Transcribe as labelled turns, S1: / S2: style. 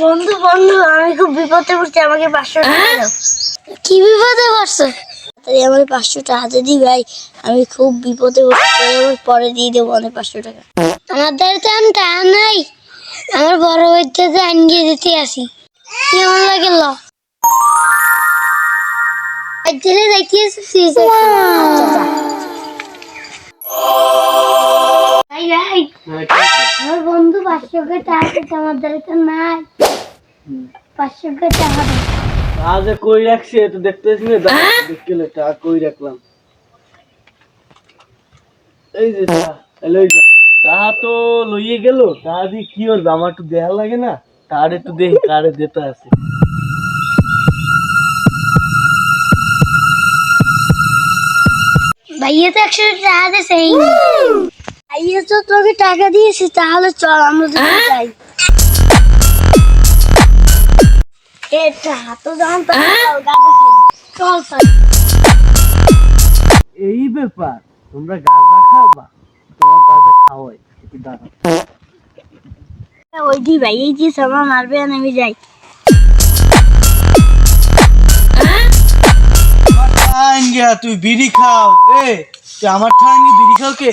S1: বন্ধু বন্ধু আমি খুব বিপদে পড়ছি আমাকে পাঁচশো টাকা দাও। কি বিপদে পড়ছো? তাই আমার পাঁচশো টাকা হাতে দি ভাই। আমি খুব বিপদে পড়ছি আমার পরে দিয়ে দেবো অনেক পাঁচশো টাকা। আমার দ্বারা তো আমি টাকা নাই। আমার বড় ভাইতে তো আনিয়ে দিতে আসি। কেমন লাগে ল? দেখিয়েছি ভাই ভাই। বন্ধু পাঁচশো টাকা দিচ্ছে আমার তো নাই। পাঁচশো টাকা দাও
S2: আজ কই রাখছে তো দেখতেছি না। দেখলে টাকা কই রাখলাম? এই যে টাকা, এলো এই যে। টাকা তো লইয়ে গেল টাকা দিয়ে কি করবে? আমার একটু দেখা লাগে না। তার একটু দেখি কারে দিতে আছে।
S1: ভাইয়া তো একশো টাকা ভাইয়া তো তোকে টাকা দিয়েছি তাহলে চল আমরা দুজন যাই। এটা যখন চল চল
S2: এই ব্যাপার তোমরা গাঁজা খাবা? তোমার গাঁজা খাওয়াই একটু দাঁড়াও।
S1: ওই দি ভাই এই যে সবার মারবে আর আমি যাই।
S2: তুই বিড়ি খাও। এ তুই আমার ঠাঙ্গি বিড়ি খাও কে?